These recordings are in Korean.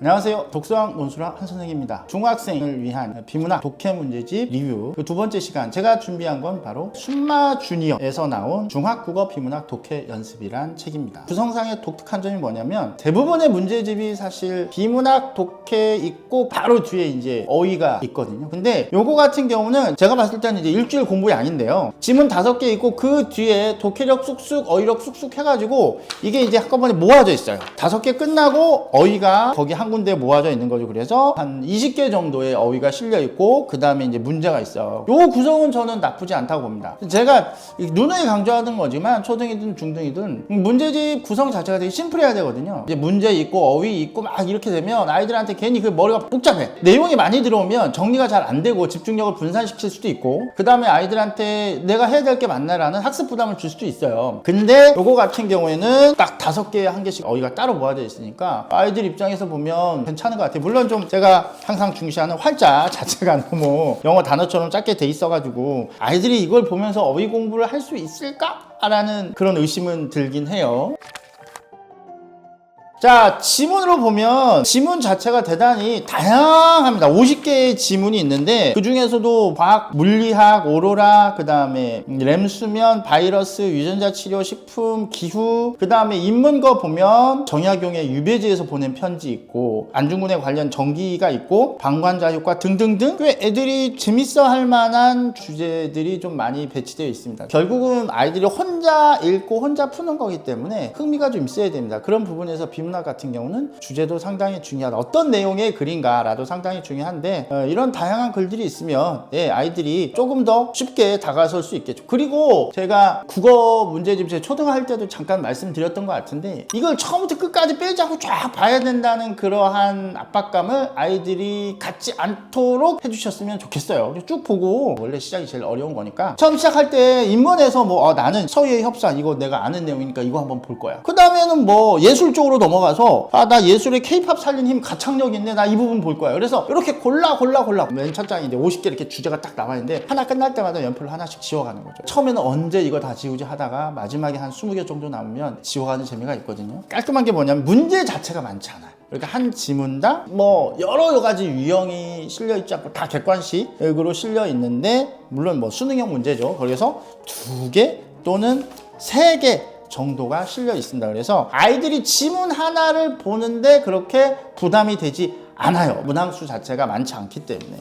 안녕하세요. 독서왕 논술학 한 선생입니다. 중학생을 위한 비문학 독해 문제집 리뷰 그 두 번째 시간 제가 준비한 건 바로 순마 주니어에서 나온 중학국어 비문학 독해 연습이란 책입니다. 구성상의 독특한 점이 뭐냐면 대부분의 문제집이 사실 비문학 독해 있고 바로 뒤에 이제 어휘가 있거든요. 근데 요거 같은 경우는 제가 봤을 때는 이제 일주일 공부 양인데요. 지문 다섯 개 있고 그 뒤에 독해력 쑥쑥 어휘력 쑥쑥 해가지고 이게 이제 한꺼번에 모아져 있어요. 다섯 개 끝나고 어휘가 거기 한 군데 모아져 있는 거죠. 그래서 한 20개 정도의 어휘가 실려 있고 그 다음에 이제 문제가 있어요. 요 구성은 저는 나쁘지 않다고 봅니다. 제가 이 누누이 강조하는 거지만 초등이든 중등이든 문제집 구성 자체가 되게 심플해야 되거든요. 이제 문제 있고 어휘 있고 막 이렇게 되면 아이들한테 괜히 그 머리가 복잡해. 내용이 많이 들어오면 정리가 잘 안 되고 집중력을 분산시킬 수도 있고 그 다음에 아이들한테 내가 해야 될 게 맞나라는 학습 부담을 줄 수도 있어요. 근데 요거 같은 경우에는 딱 다섯 개한 개씩 어휘가 따로 모아져 있으니까 아이들 입장에서 보면 괜찮은 것 같아요. 물론 좀 제가 항상 중시하는 활자 자체가 너무 영어 단어처럼 짧게 돼 있어가지고 아이들이 이걸 보면서 어휘 공부를 할 수 있을까? 라는 그런 의심은 들긴 해요. 자, 지문으로 보면 지문 자체가 대단히 다양합니다. 50개의 지문이 있는데 그 중에서도 과학, 물리학, 오로라, 그 다음에 램수면, 바이러스, 유전자 치료, 식품, 기후, 그 다음에 인문거 보면 정약용의 유배지에서 보낸 편지 있고 안중근에 관련 전기가 있고 방관자 효과 등등등 꽤 애들이 재밌어 할 만한 주제들이 좀 많이 배치되어 있습니다. 결국은 아이들이 혼자 읽고 혼자 푸는 거기 때문에 흥미가 좀 있어야 됩니다. 그런 부분에서 비문학 같은 경우는 주제도 상당히 중요하다. 어떤 내용의 글인가라도 상당히 중요한데 어, 이런 다양한 글들이 있으면 예, 아이들이 조금 더 쉽게 다가설 수 있겠죠. 그리고 제가 국어 문제집 제 초등할 때도 잠깐 말씀드렸던 것 같은데 이걸 처음부터 끝까지 빼지 않고 쫙 봐야 된다는 그러한 압박감을 아이들이 갖지 않도록 해주셨으면 좋겠어요. 쭉 보고 원래 시작이 제일 어려운 거니까 처음 시작할 때 인문에서 뭐 어, 나는 서유의 협상 이거 내가 아는 내용이니까 이거 한번 볼 거야. 그 다음에는 뭐 예술 쪽으로 넘어가 서 아 나 예술의 케이팝 살린 힘 가창력 있네 나 이 부분 볼 거야. 그래서 이렇게 골라 골라 골라 맨첫 이제 50개 이렇게 주제가 딱 나와 있는데 하나 끝날 때마다 연필로 하나씩 지워가는 거죠. 처음에는 언제 이거 다 지우지 하다가 마지막에 한 20개 정도 남으면 지워가는 재미가 있거든요. 깔끔한 게 뭐냐면 문제 자체가 많지 않아요. 그러니까 한 지문당 뭐 여러 가지 유형이 실려 있지 않고 다 객관식으로 실려 있는데 물론 뭐 수능형 문제죠. 그래서 두 개 또는 세 개 정도가 실려 있습니다. 그래서 아이들이 지문 하나를 보는데 그렇게 부담이 되지 않아요. 문항수 자체가 많지 않기 때문에.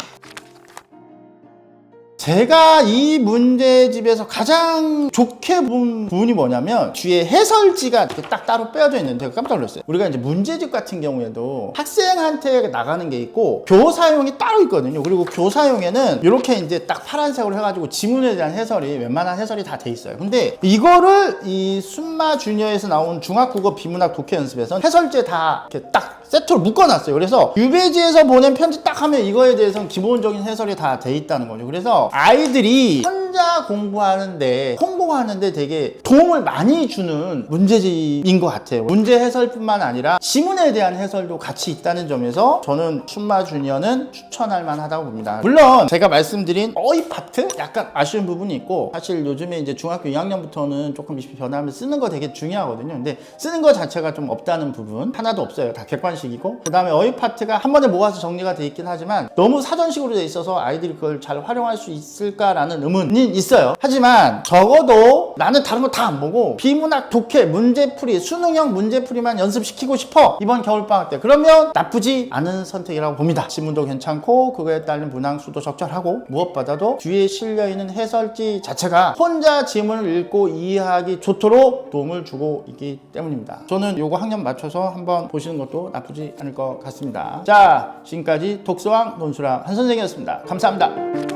제가 이 문제집에서 가장 좋게 본 부분이 뭐냐면 뒤에 해설지가 이렇게 딱 따로 빼어져 있는데 깜짝 놀랐어요. 우리가 이제 문제집 같은 경우에도 학생한테 나가는 게 있고 교사용이 따로 있거든요. 그리고 교사용에는 이렇게 이제 딱 파란색으로 해가지고 지문에 대한 해설이 웬만한 해설이 다 돼 있어요. 근데 이거를 이 순마 주니어에서 나온 중학국어 비문학 독해 연습에서는 해설지에 다 이렇게 딱 세트로 묶어놨어요. 그래서 유배지에서 보낸 편지 딱 하면 이거에 대해서는 기본적인 해설이 다 돼 있다는 거죠. 그래서 아이들이 혼자 공부하는데 홍보하는데 되게 도움을 많이 주는 문제집인 것 같아요. 문제 해설뿐만 아니라 지문에 대한 해설도 같이 있다는 점에서 저는 순마 주니어는 추천할 만하다고 봅니다. 물론 제가 말씀드린 어휘 파트 약간 아쉬운 부분이 있고 사실 요즘에 이제 중학교 2학년부터는 조금 변화하면 쓰는 거 되게 중요하거든요. 근데 쓰는 거 자체가 좀 없다는 부분 하나도 없어요. 다 객관식이고 그 다음에 어휘 파트가 한 번에 모아서 정리가 돼 있긴 하지만 너무 사전식으로 돼 있어서 아이들이 그걸 잘 활용할 수 있을까라는 의문이 있어요. 하지만 적어도 나는 다른 거 다 안 보고 비문학 독해 문제풀이 수능형 문제풀이만 연습시키고 싶어 이번 겨울방학 때 그러면 나쁘지 않은 선택이라고 봅니다. 지문도 괜찮고 그거에 따른 문항수도 적절하고 무엇보다도 뒤에 실려있는 해설지 자체가 혼자 지문을 읽고 이해하기 좋도록 도움을 주고 있기 때문입니다. 저는 요거 학년 맞춰서 한번 보시는 것도 나쁘지 않을 것 같습니다. 자 지금까지 독서왕 논수랑 한 선생이었습니다. 감사합니다.